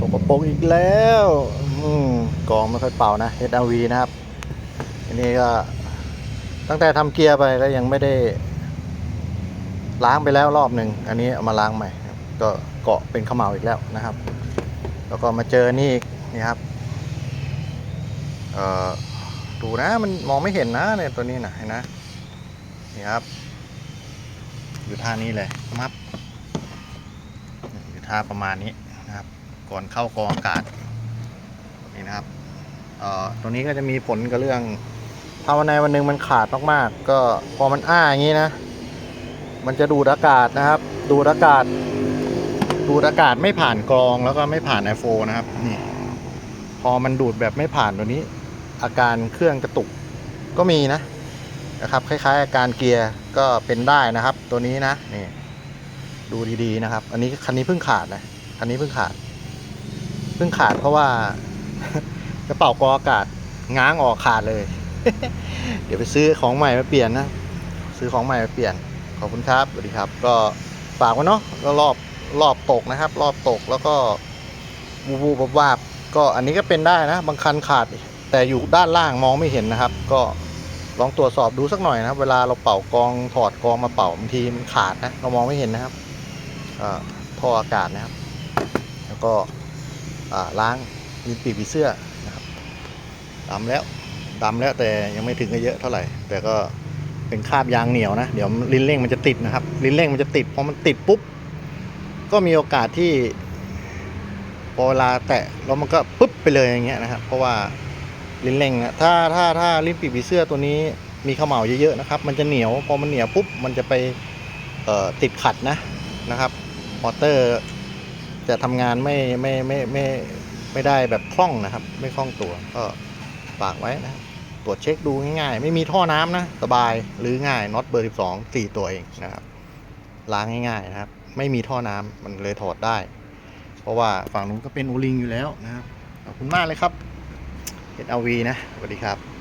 สกปรกอีกแล้วอกองไม่ค่อยเป่านะ HRV นะครับ อันนี้ก็ตั้งแต่ทำเกียร์ไปก็ยังไม่ได้ ล้างไปแล้วรอบหนึ่ง อันนี้เอามาล้างใหม่ ก็เกาะเป็นขมเหลาอีกแล้วนะครับ แล้วก็มาเจอนี่อีกนี่ครับเอ่อดูนะมันมองไม่เห็นนะเนี่ยตัวนี้นะเห็นนะนี่ครับ อยู่ท่านี้เลยมับอยู่ท่าประมาณนี้ ก่อนเข้ากองอากาศนี่นะครับเอ่อตัวนี้ก็จะมีผลกับเรื่องถ้าวันในวันหนึ่งมันขาดมากๆ ก็พอมันอ้าอย่างนี้นะ มันจะดูดอากาศนะครับ ดูดอากาศ ดูดอากาศไม่ผ่านกรองแล้วก็ไม่ผ่านไอโฟนะครับนี่พอมันดูดแบบไม่ผ่านตัวนี้ อาการเครื่องกระตุกก็มีนะนะครับคล้ายๆ อาการเกียร์ก็เป็นได้นะครับ ตัวนี้นะนี่ดูดีๆนะครับ อันนี้คันนี้เพิ่งขาดนะคันนี้เพิ่งขาด พิ่งขาดเพราะว่า กระเป๋ากองอากาศง้างออกขาดเลย เดี๋ยวไปซื้อของใหม่มาเปลี่ยนนะ ซื้อของใหม่มาเปลี่ยน ขอบคุณครับ สวัสดีครับ ก็ฝากไว้เนาะแล้วรอบรอบตกนะครับ รอบตกแล้วก็บูบูบวาบก็อันนี้ก็เป็นได้นะ บางคันขาด แต่อยู่ด้านล่างมองไม่เห็นนะครับ ก็ลองตรวจสอบดูสักหน่อยนะครับเวลาเราเป่ากองถอดกองมาเป่าบางทีมันขาดนะ เรามองไม่เห็นนะครับอ่าท่ออากาศนะครับ แล้วก็ ล้างมีปีกผีเสื้อนะครับดำแล้วดำแล้วแต่ยังไม่ถึงกัเยอะเท่าไหร่ แต่ก็เป็นคาบยางเหนียวนะ เดี๋ยวลิ้นเร่งมันจะติดนะครับ ลิ้นเร่งมันจะติดพอมันติดปุ๊บ ก็มีโอกาสที่พอเวลาแตะแล้วมันก็ปุ๊บไปเลยอย่างเงี้ยนะครับเพราะว่าลิ้นเร่งนะถ้าถ้าถ้าลิ้นปีกผีเสื้อตัวนี้มีข้าวเหมาเยอะๆนะครับ มันจะเหนียวพอมันเหนียวปุ๊บมันจะไปติดขัดนะนะครับมอเตอร์ จะทำงานไม่ไม่ไม่ไม่ไม่ได้แบบคล่องนะครับ ไม่คล่องตัวก็ฝากไว้นะตรวจเช็คดูง่ายๆ ไม่มีท่อน้ำนะ สบายหรือง่ายน็อตเบอร์ 12 4 ตัวเองนะครับ ล้างง่ายๆนะครับ ไม่มีท่อน้ำมันเลยถอดได้ เพราะว่าฝั่งนู้นก็เป็นโอลิงอยู่แล้วนะครับ ขอบคุณมากเลยครับ HRV นะสวัสดีครับ